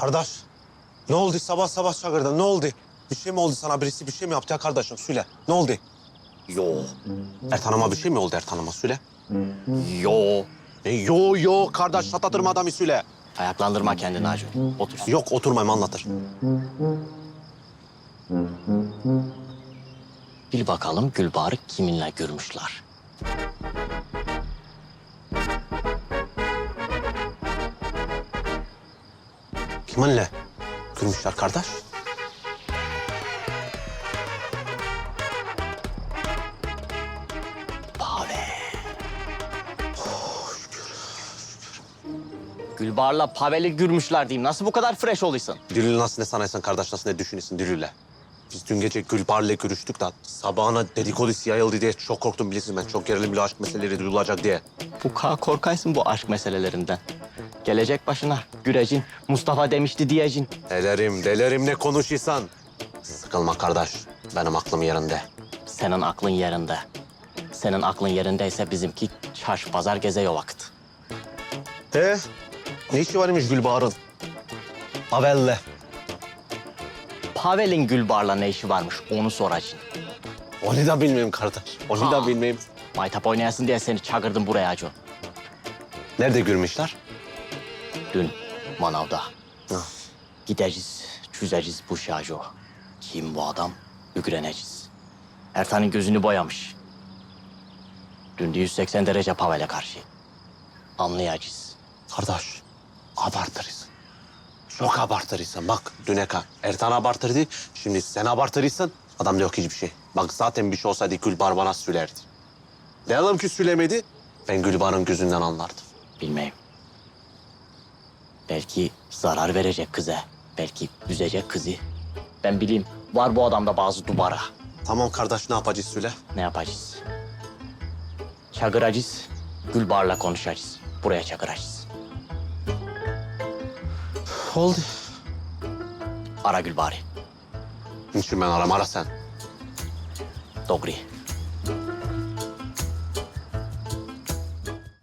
Kardeş, ne oldu sabah sabah çağırdın? Ne oldu? Bir şey mi oldu sana? Birisi bir şey mi yaptı ya kardeşim? Söyle. Ne oldu? Yo. Ertan'ıma bir şey mi oldu Ertan'ıma? Söyle. Yo. E, yo yo kardeş satatırma adamı söyle. Ayaklandırma kendini Hacı. Otur. Yok oturmayayım anlatır. Bil bakalım Gülbahar'ı kiminle görmüşler. Kiminle? Gülmüşler kardeş. Pave. Gülbahar'la Pavel'i görmüşler diyeyim. Nasıl bu kadar fresh oluyorsun? Dülül nasıl ne sanaysın kardeş nasıl ne düşünüyorsun Dülül'le? Biz dün gece Gülbar'la görüştük de sabahına dedikodusu yayıldı diye çok korktum bilirsin ben. Çok gerilimli aşk meseleleri duyulacak diye. Bu kadar korkaysın bu aşk meselelerinden. Gelecek başına gürecin, Mustafa demişti diyecin. Delerim, delerim ne konuşuysan. Sıkılma kardeş. Benim aklım yerinde. Senin aklın yerinde. Senin aklın yerindeyse bizimki çarş pazar gezeyo vakit. He? Ne işi varmış Gülbahar'ın? Haberle. Pavel'in Gülbar'la ne işi varmış onu soracağım. Onu da bilmeyeyim kardeş. Onu Ha. da bilmeyeyim. Maytap oynayasın diye seni çağırdım buraya Aco. Nerede görmüşler? Dün manavda. Ha. Gideceğiz, çözeceğiz bu işi Aco. Kim bu adam? Ügreneceğiz. Ertan'ın gözünü boyamış. Dün de 180 derece Pavel'e karşı. Anlayacağız. Kardeş, abartırız. Çok abartırızsın. Bak düne kadar Ertan abartırdı. Şimdi sen abartırızsın. Adam da yok hiçbir şey. Bak zaten bir şey olsaydı Gülbar bana söylerdi. Diyelim ki söylemedi. Ben Gülbar'ın gözünden anlardım. Bilmeyim. Belki zarar verecek kıza. Belki üzecek kızı. Ben bileyim. Var bu adamda bazı dubara. Tamam kardeş ne yapacağız söyle. Ne yapacağız? Çağıracağız. Gülbar'la konuşacağız. Buraya çağıracağız. Oldu. Ara Gülbar'ı. Niçin ben aram ara sen. Dogri.